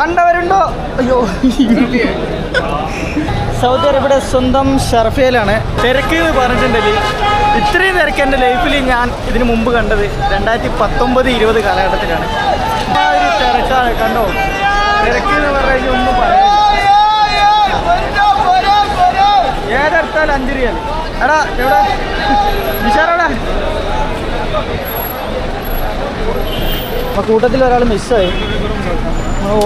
കണ്ടവരുണ്ടോ? അയ്യോ. സൗദി അറേബ്യയുടെ സ്വന്തം ഷർഫയിലാണ് തിരക്ക് എന്ന് പറഞ്ഞിട്ടുണ്ടെങ്കിൽ ഇത്രയും തിരക്ക് എന്റെ ലൈഫിൽ ഞാൻ ഇതിനു മുമ്പ് കണ്ടത് രണ്ടായിരത്തി പത്തൊമ്പത് ഇരുപത് കാലഘട്ടത്തിലാണ്. ആ ഒരു തിരക്കാണ് കണ്ടോ? തിരക്ക് എന്ന് പറഞ്ഞു ഒന്നും പറയാം ഏതെടുത്താലും അഞ്ച് എടാ എവിടെ? നിഷാറെവിടെ കൂട്ടത്തിൽ ഒരാൾ മിസ്സായി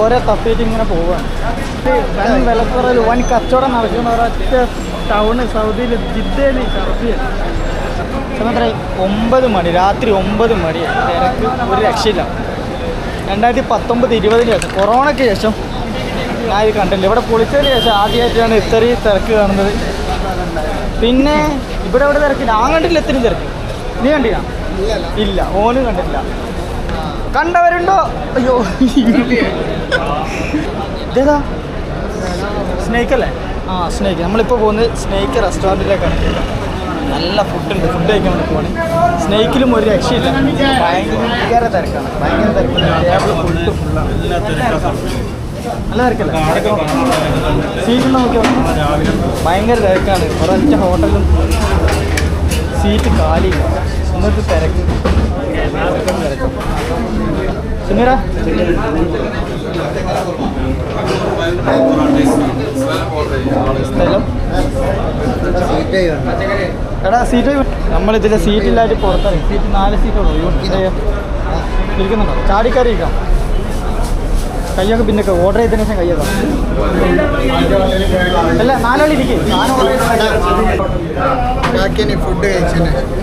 ഓരോ തപ്പിയിട്ട് ഇങ്ങനെ പോവാണ്. വൻ വിലക്കുറവിൽ വൻ കച്ചവടം നടക്കുന്ന ഒരൊറ്റ ടൗണ് സൗദിയിൽ ജിദ്ദയിൽ ഷർഫിയാണ് സമയത്ര ഒമ്പത് മണി രാത്രി ഒമ്പത് മണി. എനിക്ക് ഒരു രക്ഷയില്ല. രണ്ടായിരത്തി പത്തൊമ്പത് ഇരുപതിന് ശേഷം കൊറോണയ്ക്ക് ശേഷം ഞാൻ ഇത് കണ്ടില്ല ഇവിടെ പൊളിച്ചതിന് ശേഷം ആദ്യമായിട്ടാണ് ഇത്രയും തിരക്ക് കാണുന്നത്. പിന്നെ ഇവിടെ ഇവിടെ തിരക്ക് ഞാൻ കണ്ടില്ല ഇത്രയും തിരക്ക്. നീ കണ്ടില്ല? ഇല്ല ഓന് കണ്ടില്ല കണ്ടവരുണ്ടോ? അയ്യോ. ഇതേതാ? സ്നേക്ക് അല്ലേ ആ സ്നേക്ക്. നമ്മളിപ്പോൾ പോകുന്നത് സ്നേക്ക് റെസ്റ്റോറന്റിലേക്കാണ്. നല്ല ഫുഡുണ്ട് ഫുഡ് കഴിക്കാൻ വേണ്ടി പോകണേ സ്നേക്കിലും ഒരു രക്ഷയില്ല. ഭയങ്കര തിരക്കാണ്. ഭയങ്കര തിരക്കാണ്. ടേബിൾ നല്ല തിരക്കല്ലേ? സീറ്റ് നോക്കിയോ? ഭയങ്കര തിരക്കാണ്. ഒരൊറ്റ ഹോട്ടലും സീറ്റ് കാലിയില്ല തിരക്കും തിരക്കും. സുമീറ എടാ സീറ്റ് നമ്മളിതിലെ സീറ്റില്ലായിട്ട് പുറത്തിറങ്ങി. സീറ്റ് നാല് സീറ്റുള്ളൂ ഇരിക്കുന്നുണ്ടോ? ചാടിക്കറി ഇരിക്കാം. കയ്യൊക്കെ പിന്നെ ഓർഡർ ചെയ്തതിന് ശേഷം കയ്യൊക്കെ അല്ല നാലാളിരിക്കും ഫുഡ്